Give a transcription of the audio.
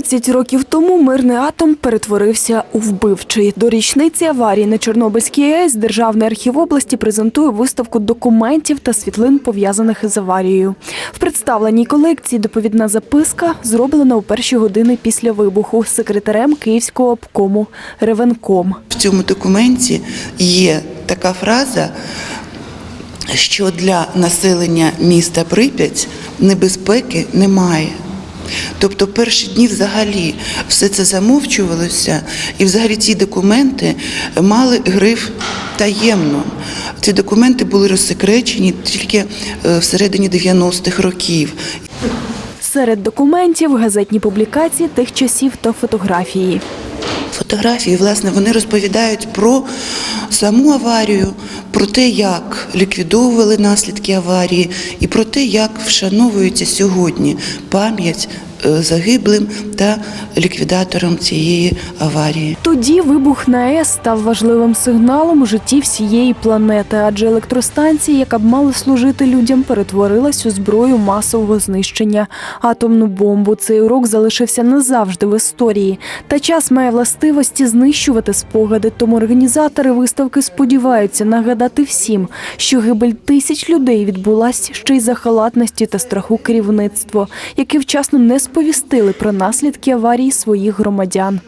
30 років тому мирний атом перетворився у вбивчий. До річниці аварії на Чорнобильській АЕС Державний архів області презентує виставку документів та світлин, пов'язаних із аварією. В представленій колекції доповідна записка зроблена у перші години після вибуху секретарем Київського обкому Ревенком. В цьому документі є така фраза, що для населення міста Прип'ять небезпеки немає. Тобто перші дні взагалі все це замовчувалося, і взагалі ці документи мали гриф таємно. Ці документи були розсекречені тільки е, всередині 90-х років. Серед документів газетні публікації тих часів та фотографії. Фотографії, власне, вони розповідають про саму аварію, про те, як ліквідовували наслідки аварії, і про те, як вшановується сьогодні пам'ять загиблим та ліквідаторам цієї аварії. Тоді вибух на АЕС став важливим сигналом у житті всієї планети, адже електростанція, яка б мала служити людям, перетворилась у зброю масового знищення. Атомну бомбу цей урок залишився назавжди в історії. Та час має властивості знищувати спогади. Тому організатори виставки сподіваються нагадати всім, що гибель тисяч людей відбулась ще й за халатності та страху керівництва, яке вчасно не сповістили про наслідки аварії своїх громадян.